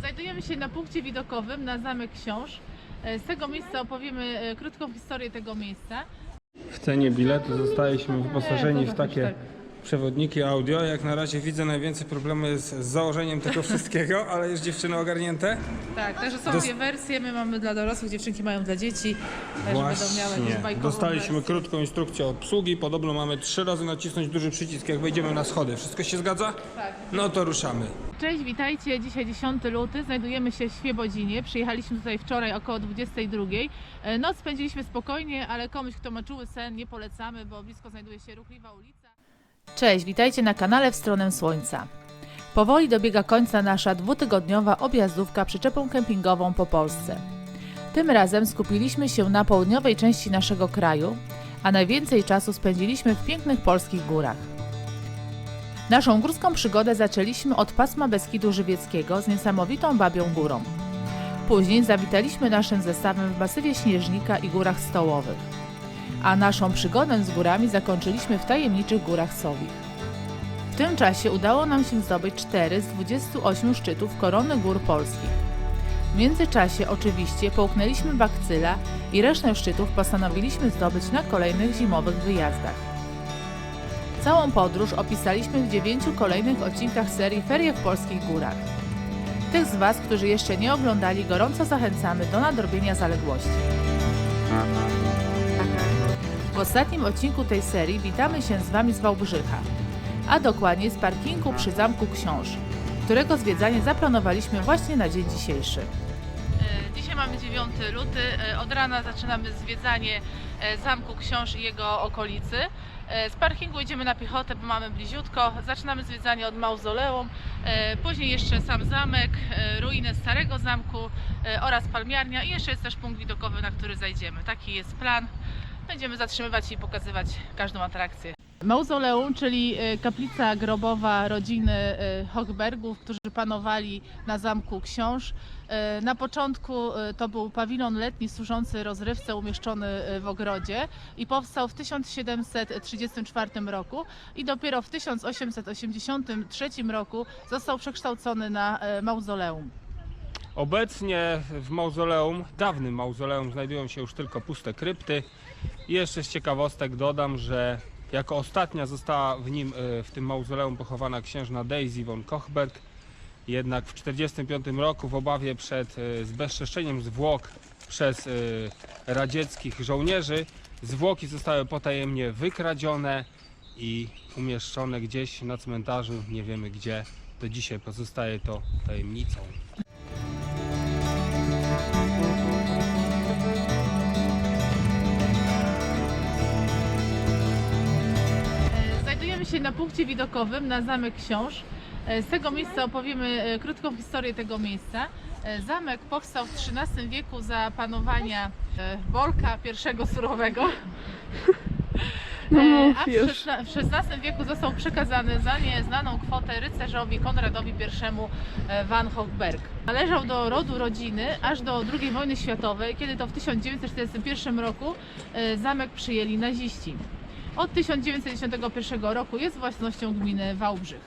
Znajdujemy się na punkcie widokowym na Zamek Książ. E, Z tego miejsca opowiemy e, krótką historię tego miejsca. W cenie biletu zostaliśmy wyposażeni w takie Tak. Przewodniki audio. Jak na razie widzę najwięcej problemu jest z założeniem tego wszystkiego, ale już dziewczyny ogarnięte. Tak, także są Dos- dwie wersje. My mamy dla dorosłych, dziewczynki mają dla dzieci. tak, żeby będą miały jakąś Właśnie. bajkową Dostaliśmy wersję. krótką instrukcję obsługi. Podobno mamy trzy razy nacisnąć duży przycisk, jak wejdziemy na schody. Wszystko się zgadza? Tak. No to ruszamy. Cześć, witajcie. Dzisiaj 10 luty. Znajdujemy się w Świebodzinie. Przyjechaliśmy tutaj wczoraj około 22. E, Noc spędziliśmy spokojnie, ale komuś, kto ma czuły sen, nie polecamy, bo blisko znajduje się ruchliwa ulica. Cześć, witajcie na kanale W Stronę Słońca. Powoli dobiega końca nasza dwutygodniowa objazdówka przyczepą kempingową po Polsce. Tym razem skupiliśmy się na południowej części naszego kraju, a najwięcej czasu spędziliśmy w pięknych polskich górach. Naszą górską przygodę zaczęliśmy od pasma Beskidu Żywieckiego z niesamowitą Babią Górą. Później zawitaliśmy naszym zestawem w masywie Śnieżnika i Górach Stołowych. A naszą przygodę z górami zakończyliśmy w tajemniczych Górach Sowich. W tym czasie udało nam się zdobyć 4 z 28 szczytów korony gór polskich. W międzyczasie oczywiście połknęliśmy bakcyla i resztę szczytów postanowiliśmy zdobyć na kolejnych zimowych wyjazdach. Całą podróż opisaliśmy w dziewięciu kolejnych odcinkach serii Ferie w polskich górach. Tych z Was, którzy jeszcze nie oglądali, gorąco zachęcamy do nadrobienia zaległości. Ostatnim odcinku tej serii witamy się z Wami z Wałbrzycha, a dokładnie z parkingu przy Zamku Książ, którego zwiedzanie zaplanowaliśmy właśnie na dzień dzisiejszy. Dzisiaj mamy 9 luty. E, Od rana zaczynamy zwiedzanie e, Zamku Książ i jego okolicy. E, Z parkingu idziemy na piechotę, bo mamy bliziutko. Zaczynamy zwiedzanie od mauzoleum, e, później jeszcze sam zamek, e, ruiny starego zamku e, oraz palmiarnia i jeszcze jest też punkt widokowy, na który zajdziemy. Taki jest plan. Będziemy zatrzymywać i pokazywać każdą atrakcję. Mauzoleum, czyli e, kaplica grobowa rodziny e, Hochbergów, którzy panowali na zamku Książ. E, Na początku to był pawilon letni służący rozrywce umieszczony w ogrodzie i powstał w 1734 roku i dopiero w 1883 roku został przekształcony na mauzoleum. Obecnie w mauzoleum, dawnym mauzoleum, znajdują się już tylko puste krypty. I jeszcze z ciekawostek dodam, że jako ostatnia została w nim, e, w tym mauzoleum pochowana księżna Daisy von Kochberg. Jednak w 1945 roku w obawie przed e, zbezczeszczeniem zwłok przez e, radzieckich żołnierzy zwłoki zostały potajemnie wykradzione i umieszczone gdzieś na cmentarzu, nie wiemy gdzie. Do dzisiaj pozostaje to tajemnicą. Na punkcie widokowym na Zamek Książ. E, Z tego miejsca opowiemy e, krótką historię tego miejsca. E, Zamek powstał w XIII wieku za panowania Bolka I Surowego. E, A w XVI wieku został przekazany za nieznaną kwotę rycerzowi Konradowi I van Hochberg. Należał do rodu rodziny aż do II wojny światowej, kiedy to w 1941 roku zamek przyjęli naziści. Od 1991 roku jest własnością gminy Wałbrzych.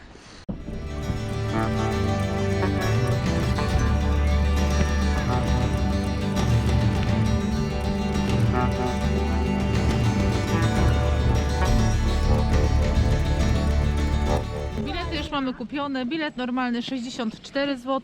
Bilety już mamy kupione. Bilet normalny 64 zł.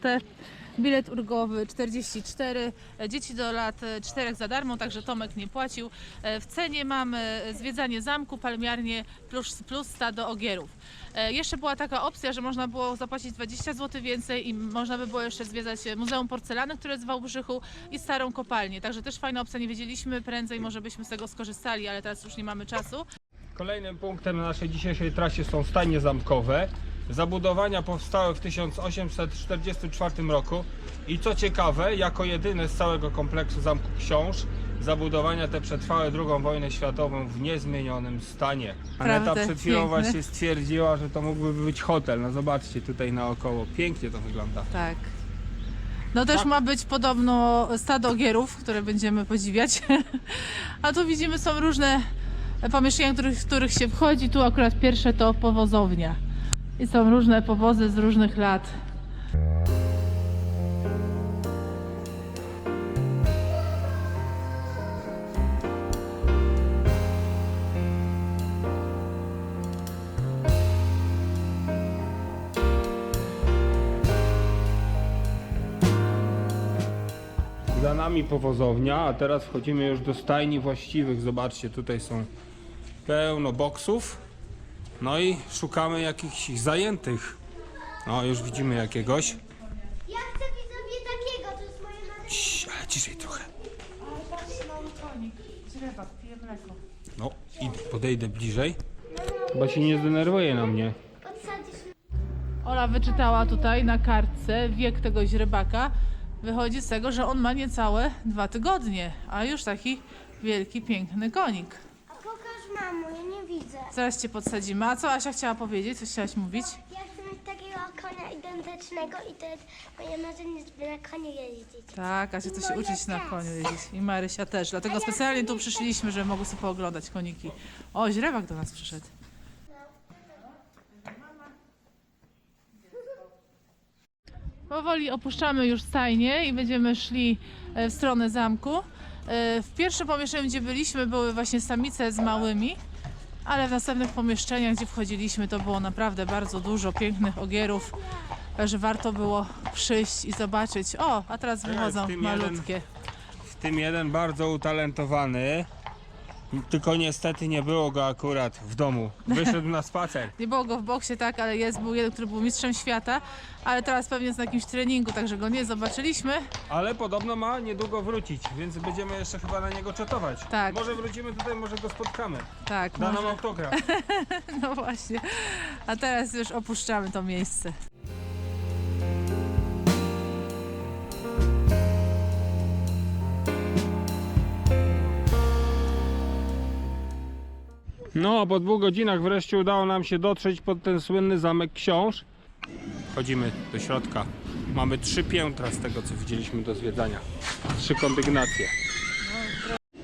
Bilet ulgowy 44. Dzieci do lat 4 za darmo, także Tomek nie płacił. E, W cenie mamy zwiedzanie zamku, palmiarnię plus, plus stado ogierów. E, Jeszcze była taka opcja, że można było zapłacić 20 zł więcej i można by było jeszcze zwiedzać Muzeum Porcelany, które jest w Wałbrzychu i starą kopalnię. Także też fajna opcja, nie wiedzieliśmy, prędzej może byśmy z tego skorzystali, ale teraz już nie mamy czasu. Kolejnym punktem na naszej dzisiejszej trasie są stajnie zamkowe. Zabudowania powstały w 1844 roku i co ciekawe, jako jedyne z całego kompleksu Zamku Książ, zabudowania te przetrwały II wojnę światową w niezmienionym stanie. Aneta Prawda, przed chwilą piękne. właśnie stwierdziła, że to mógłby być hotel. No zobaczcie tutaj naokoło, pięknie to wygląda. Tak. No też Tak. ma być podobno stado ogierów, które będziemy podziwiać. A tu widzimy są różne pomieszczenia, których, w których się wchodzi. Tu akurat pierwsze to powozownia i są różne powozy z różnych lat. Za nami powozownia, a teraz wchodzimy już do stajni właściwych. Zobaczcie, tutaj są pełno boksów. No i szukamy jakichś zajętych. No, już widzimy jakiegoś. Ja chcę widzowie takiego, to jest moje marzenie. Cii, ale ciszej trochę. Pije mleko. No, idę, podejdę bliżej. Chyba się nie zdenerwuje na mnie. Podsadzisz Ola wyczytała tutaj na kartce wiek tego źrebaka. Wychodzi z tego, że on ma niecałe dwa tygodnie, a już taki wielki, piękny konik. A pokaż mamo, ja nie widzę. Zaraz cię podsadzimy. A co Asia chciała powiedzieć? Co chciałaś mówić? Ja chcę mieć takiego konia identycznego i to jest moje marzenie, żeby na koniu jeździć. Tak, Asia chce się Moja uczyć na też. koniu jeździć. I Marysia też. Dlatego specjalnie tu przyszliśmy, żeby mogły sobie pooglądać koniki. O, źrebak do nas przyszedł. Powoli opuszczamy już stajnię i będziemy szli e, w stronę zamku. E, W pierwszym pomieszczeniu, gdzie byliśmy, były właśnie samice z małymi, ale w następnych pomieszczeniach, gdzie wchodziliśmy, to było naprawdę bardzo dużo pięknych ogierów, że warto było przyjść i zobaczyć. O, a teraz wychodzą tym jeden- malutkie. W tym jeden bardzo utalentowany. Tylko niestety nie było go akurat w domu. Wyszedł na spacer. Nie było go w boksie, tak, ale jest, był jeden, który był mistrzem świata, ale teraz pewnie jest na jakimś treningu, także go nie zobaczyliśmy. Ale podobno ma niedługo wrócić, więc będziemy jeszcze chyba na niego czatować. Tak. Może wrócimy tutaj, może go spotkamy. Tak, Da nam może. autograf. No właśnie. A teraz już opuszczamy to miejsce. No, po dwóch godzinach wreszcie udało nam się dotrzeć pod ten słynny zamek książ. Wchodzimy do środka. Mamy trzy piętra z tego, co widzieliśmy do zwiedzania. Trzy kondygnacje.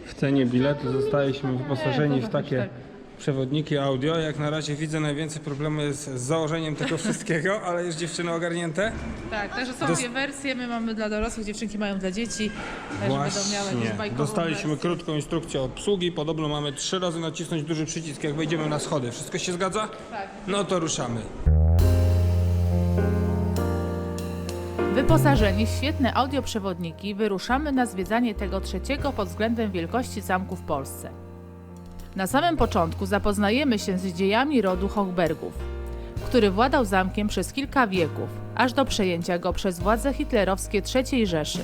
W cenie biletu zostaliśmy wyposażeni w takie przewodniki audio. Jak na razie widzę najwięcej problemu jest z założeniem tego wszystkiego, ale już dziewczyny ogarnięte. Tak, także są Dos- dwie wersje. My mamy dla dorosłych, dziewczynki mają dla dzieci, żeby będą miały jakąś Właśnie. bajkową Dostaliśmy wersję. krótką instrukcję obsługi. Podobno mamy trzy razy nacisnąć duży przycisk, jak wejdziemy na schody. Wszystko się zgadza? Tak. No to ruszamy. Wyposażeni w świetne audioprzewodniki wyruszamy na zwiedzanie tego trzeciego pod względem wielkości zamku w Polsce. Na samym początku zapoznajemy się z dziejami rodu Hochbergów, który władał zamkiem przez kilka wieków, aż do przejęcia go przez władze hitlerowskie III Rzeszy.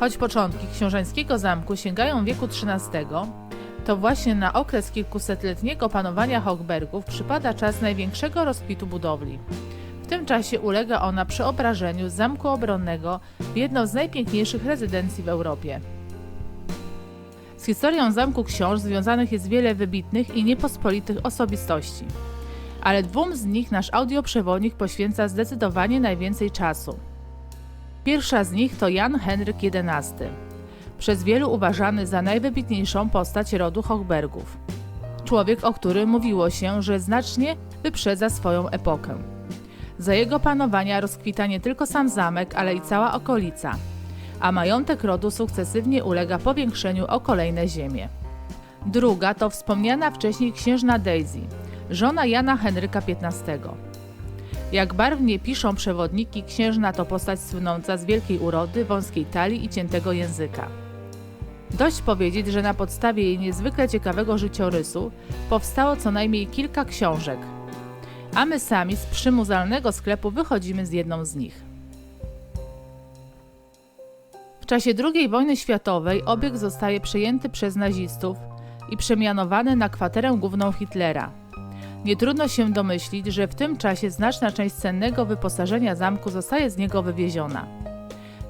Choć początki książęckiego zamku sięgają wieku XIII, to właśnie na okres kilkusetletniego panowania Hochbergów przypada czas największego rozkwitu budowli. W tym czasie ulega ona przeobrażeniu zamku obronnego w jedną z najpiękniejszych rezydencji w Europie. Historią Zamku Książ związanych jest wiele wybitnych i niepospolitych osobistości, ale dwóm z nich nasz audioprzewodnik poświęca zdecydowanie najwięcej czasu. Pierwsza z nich to Jan Henryk XI, przez wielu uważany za najwybitniejszą postać rodu Hochbergów. Człowiek, o którym mówiło się, że znacznie wyprzedza swoją epokę. Za jego panowania rozkwita nie tylko sam zamek, ale i cała okolica, a majątek rodu sukcesywnie ulega powiększeniu o kolejne ziemie. Druga to wspomniana wcześniej księżna Daisy, żona Jana Henryka XV. Jak barwnie piszą przewodniki, księżna to postać słynąca z wielkiej urody, wąskiej talii i ciętego języka. Dość powiedzieć, że na podstawie jej niezwykle ciekawego życiorysu powstało co najmniej kilka książek, a my sami z przymuzealnego sklepu wychodzimy z jedną z nich. W czasie II wojny światowej obiekt zostaje przejęty przez nazistów i przemianowany na kwaterę główną Hitlera. Nie trudno się domyślić, że w tym czasie znaczna część cennego wyposażenia zamku zostaje z niego wywieziona.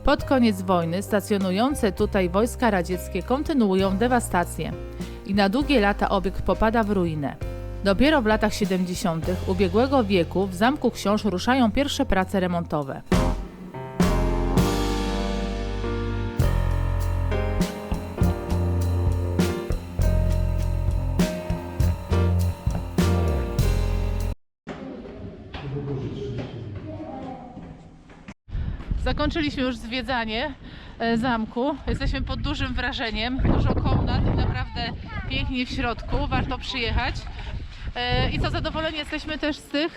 Pod koniec wojny stacjonujące tutaj wojska radzieckie kontynuują dewastację i na długie lata obiekt popada w ruinę. Dopiero w latach 70. ubiegłego wieku w Zamku Książ ruszają pierwsze prace remontowe. Zakończyliśmy już zwiedzanie e, zamku. Jesteśmy pod dużym wrażeniem. Dużo komnat i naprawdę pięknie w środku. Warto przyjechać. E, I co zadowoleni jesteśmy też z tych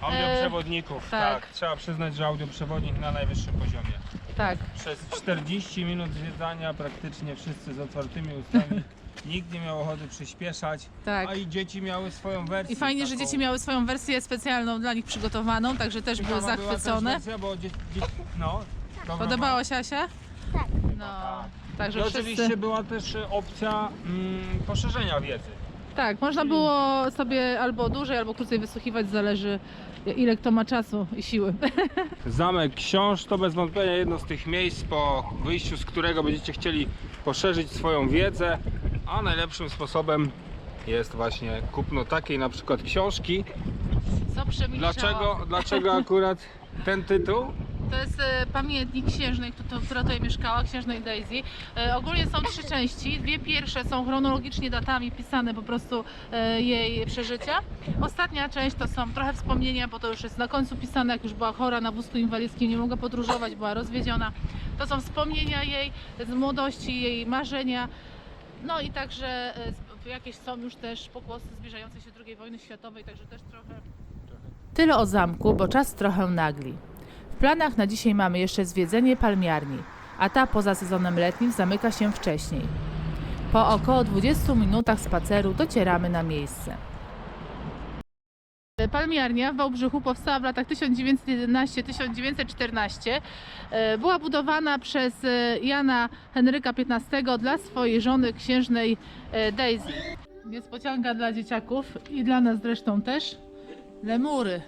Audioprzewodników, tak. tak. Trzeba przyznać, że audioprzewodnik na najwyższym poziomie. Tak. Przez 40 minut zwiedzania praktycznie wszyscy z otwartymi ustami. Nikt nie miał ochoty przyspieszać, Tak. a i dzieci miały swoją wersję. I fajnie, że taką. dzieci miały swoją wersję specjalną dla nich przygotowaną, także też były Ciekawa była też zachwycone. wersja, bo dzie- dzie- no, dobra, Podobała się Asia? Tak. No, I także oczywiście wszyscy... była też e, opcja mm, poszerzenia wiedzy. Tak, można było sobie albo dłużej, albo krócej wysłuchiwać, zależy ile kto ma czasu i siły. Zamek Książ to bez wątpienia jedno z tych miejsc, po wyjściu z którego będziecie chcieli poszerzyć swoją wiedzę, a najlepszym sposobem jest właśnie kupno takiej na przykład książki. Co przemilczała? Dlaczego, dlaczego akurat ten tytuł? To jest e, pamiętnik księżnej, kto- która tutaj mieszkała, księżnej Daisy. E, ogólnie są trzy części. Dwie pierwsze są chronologicznie datami pisane po prostu e, jej przeżycia. Ostatnia część to są trochę wspomnienia, bo to już jest na końcu pisane, jak już była chora na wózku inwalidzkim, nie mogła podróżować, była rozwiedziona. To są wspomnienia jej z młodości, jej marzenia. No i także e, jakieś są już też pogłosy zbliżającej się II wojny światowej, także też trochę Tyle o zamku, bo czas trochę nagli. W planach na dzisiaj mamy jeszcze zwiedzenie palmiarni, a ta poza sezonem letnim zamyka się wcześniej. Po około 20 minutach spaceru docieramy na miejsce. Palmiarnia w Wałbrzychu powstała w latach 1911-1914. E, Była budowana przez e, Jana Henryka XV dla swojej żony księżnej e, Daisy. Niespodzianka dla dzieciaków i dla nas zresztą też. Lemury.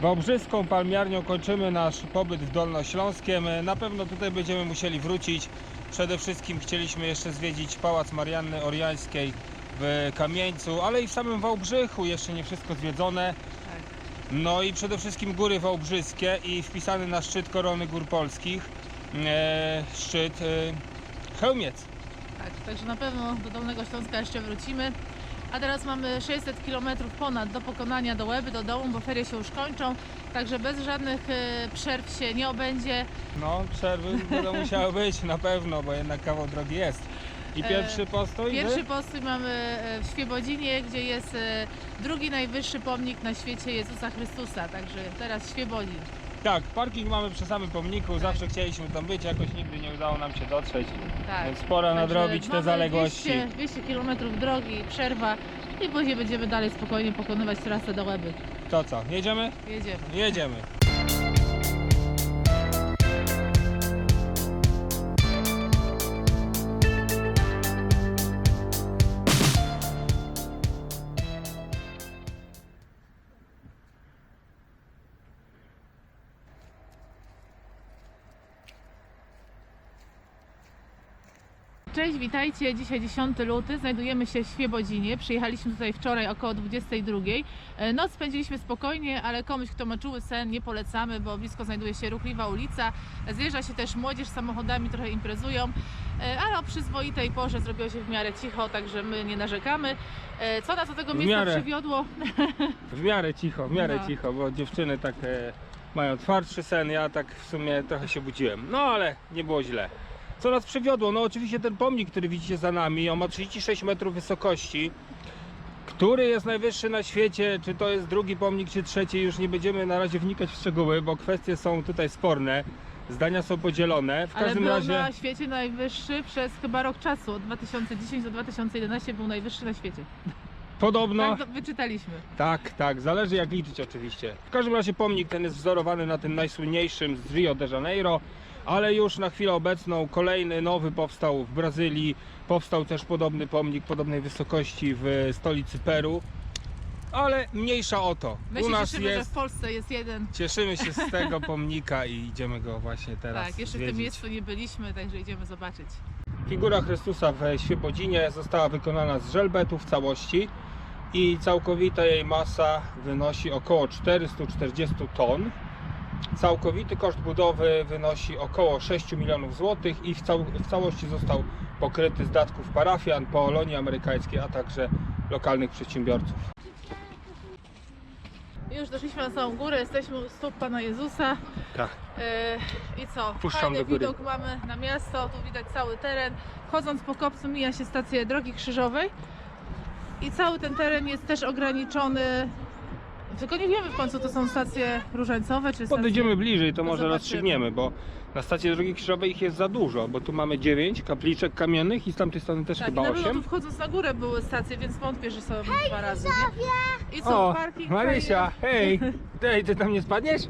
Wałbrzyską palmiarnią kończymy nasz pobyt w Dolnośląskiem. Na pewno tutaj będziemy musieli wrócić. Przede wszystkim chcieliśmy jeszcze zwiedzić Pałac Marianny Oriańskiej w Kamieńcu, ale i w samym Wałbrzychu jeszcze nie wszystko zwiedzone. No i przede wszystkim góry wałbrzyskie i wpisany na szczyt korony gór polskich e, szczyt e, Chełmiec. Tak, także na pewno do Dolnego Śląska jeszcze wrócimy. A teraz mamy 600 km ponad do pokonania do Łeby, do domu, bo ferie się już kończą. Także bez żadnych e, przerw się nie obędzie. No, przerwy będą musiały być na pewno, bo jednak kawał drogi jest. I E, pierwszy postój Pierwszy wy? postój mamy e, w Świebodzinie, gdzie jest e, drugi najwyższy pomnik na świecie Jezusa Chrystusa. Także teraz Świebodzin. Tak, parking mamy przy samym pomniku, zawsze chcieliśmy tam być, jakoś nigdy nie udało nam się dotrzeć, Tak. więc pora Także nadrobić te mamy zaległości. 200, 200 km drogi, przerwa i później będziemy dalej spokojnie pokonywać trasę do Łeby. To co, jedziemy? Jedziemy. Jedziemy. Cześć, witajcie. Dzisiaj 10 luty. Znajdujemy się w Świebodzinie. Przyjechaliśmy tutaj wczoraj około 22. E, Noc spędziliśmy spokojnie, ale komuś, kto ma czuły sen, nie polecamy, bo blisko znajduje się ruchliwa ulica. Zjeżdża się też młodzież samochodami, trochę imprezują, E, ale o przyzwoitej porze zrobiło się w miarę cicho, także my nie narzekamy. E, Co nas do tego miejsca miarę. przywiodło? W miarę cicho, w miarę No. cicho, bo dziewczyny tak mają twardszy sen, ja tak w sumie trochę się budziłem. No ale nie było źle. Co nas przywiodło? No oczywiście ten pomnik, który widzicie za nami, on ma 36 metrów wysokości. Który jest najwyższy na świecie? Czy to jest drugi pomnik, czy trzeci? Już nie będziemy na razie wnikać w szczegóły, bo kwestie są tutaj sporne. Zdania są podzielone. W Ale każdym był razie. na świecie najwyższy przez chyba rok czasu. Od 2010 do 2011 był najwyższy na świecie. Podobno. Tak to wyczytaliśmy. Tak, tak, zależy jak liczyć oczywiście. W każdym razie pomnik ten jest wzorowany na tym najsłynniejszym z Rio de Janeiro, ale już na chwilę obecną kolejny nowy powstał w Brazylii. Powstał też podobny pomnik podobnej wysokości w stolicy Peru. ale mniejsza o to. My U się nas cieszymy, że jest. w Polsce jest jeden. Cieszymy się z tego pomnika i idziemy go właśnie teraz tak, jeszcze w tym zwiedzić. miejscu nie byliśmy, także idziemy zobaczyć. Figura Chrystusa w Świebodzinie została wykonana z żelbetu w całości i całkowita jej masa wynosi około 440 ton. Całkowity koszt budowy wynosi około 6 milionów złotych i w, cał w całości został pokryty z datków parafian, Polonii Amerykańskiej, a także lokalnych przedsiębiorców. Już doszliśmy na samą górę, jesteśmy u stóp Pana Jezusa. Tak. Yy, I co? Puszczam Fajny do góry. widok mamy na miasto, tu widać cały teren. Chodząc po kopcu mija się stację drogi krzyżowej i cały ten teren jest też ograniczony. Tylko nie wiemy w końcu, to są stacje różańcowe czy stacje... Podejdziemy bliżej, to To może zobaczymy. rozstrzygniemy, bo na stacji drogi krzyżowej ich jest za dużo, bo tu mamy 9 kapliczek kamiennych i z tamtej strony też Tak, chyba na pewno 8. tu wchodząc na górę były stacje, więc wątpię, że są dwa razy. Nie? I co, O, parking Marysia, hej! Hej, ty tam nie spadniesz?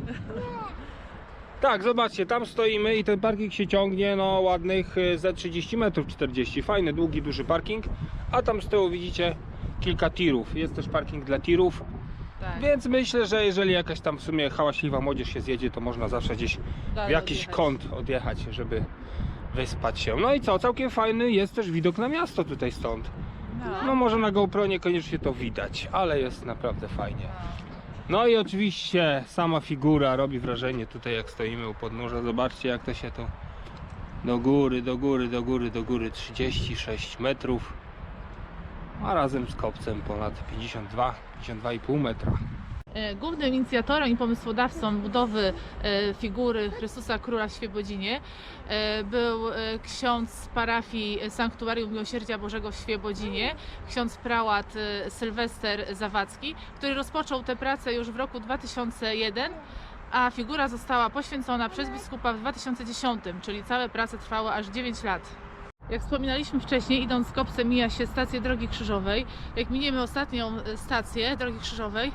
Tak, zobaczcie, tam stoimy i ten parking się ciągnie no ładnych y, ze 30 metrów 40. Fajny, długi, duży parking. A tam z tyłu widzicie kilka tirów. Jest też parking dla tirów. Tak, Więc myślę, że jeżeli jakaś tam w sumie hałaśliwa młodzież się zjedzie, to można zawsze gdzieś w dalej jakiś odjechać. kąt odjechać, żeby wyspać się. No i co, całkiem fajny jest też widok na miasto tutaj stąd. No. No może na GoPro niekoniecznie to widać, ale jest naprawdę fajnie. No i oczywiście sama figura robi wrażenie tutaj jak stoimy u podnóża. Zobaczcie jak to się tu do góry, do góry, do góry, do góry 36 metrów. A razem z kopcem ponad 52, 52,5 metra. E, Głównym inicjatorem i pomysłodawcą budowy e, figury Chrystusa Króla w Świebodzinie e, był ksiądz z parafii Sanktuarium Miłosierdzia Bożego w Świebodzinie, ksiądz prałat Sylwester Zawadzki, który rozpoczął tę pracę już w roku 2001, a figura została poświęcona przez biskupa w 2010, czyli całe prace trwały aż 9 lat. Jak wspominaliśmy wcześniej, idąc kopcem mija się stację Drogi Krzyżowej. Jak miniemy ostatnią e, stację Drogi Krzyżowej,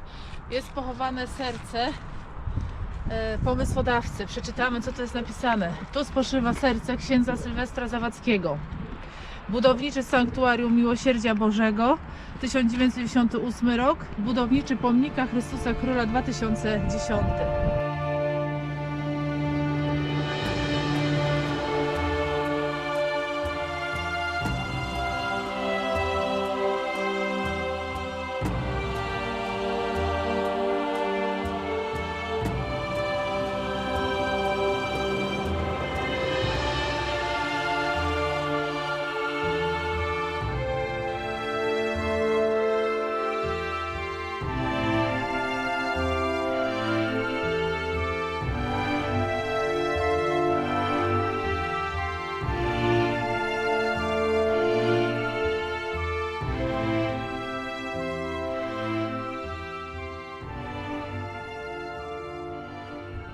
jest pochowane serce e, pomysłodawcy. Przeczytamy, co to jest napisane. Tu spoczywa serce księdza Sylwestra Zawadzkiego. Budowniczy Sanktuarium Miłosierdzia Bożego 1998 rok. Budowniczy Pomnika Chrystusa Króla 2010.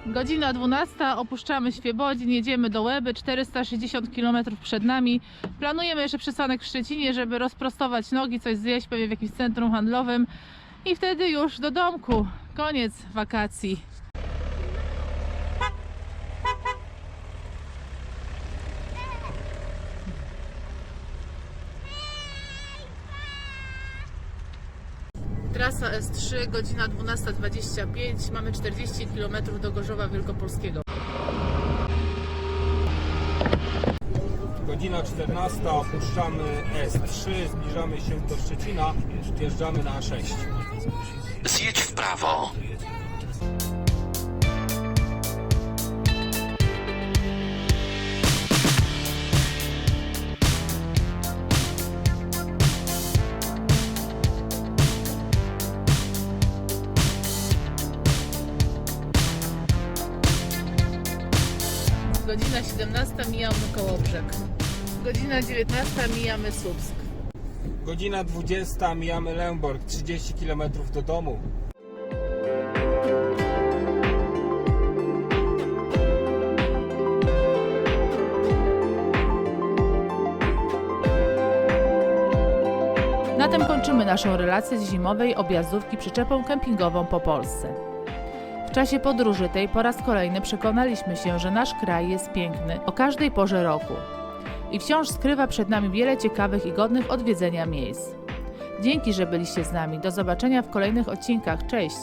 Godzina 12, opuszczamy Świebodzin, jedziemy do Łeby, 460 km przed nami. Planujemy jeszcze przystanek w Szczecinie, żeby rozprostować nogi, coś zjeść pewnie w jakimś centrum handlowym i wtedy już do domku. Koniec wakacji. Trasa S3, godzina 12.25, mamy 40 km do Gorzowa Wielkopolskiego. Godzina 14, opuszczamy S3, zbliżamy się do Szczecina, wjeżdżamy na A6. Zjedź w prawo. Godzina 17 mijamy Kołobrzeg. Godzina 19 mijamy Słupsk. Godzina 20, mijamy Lęborg, 30 km do domu. Na tym kończymy naszą relację z zimowej objazdówki przyczepą kempingową po Polsce. W czasie podróży tej po raz kolejny przekonaliśmy się, że nasz kraj jest piękny o każdej porze roku i wciąż skrywa przed nami wiele ciekawych i godnych odwiedzenia miejsc. Dzięki, że byliście z nami. Do zobaczenia w kolejnych odcinkach. Cześć!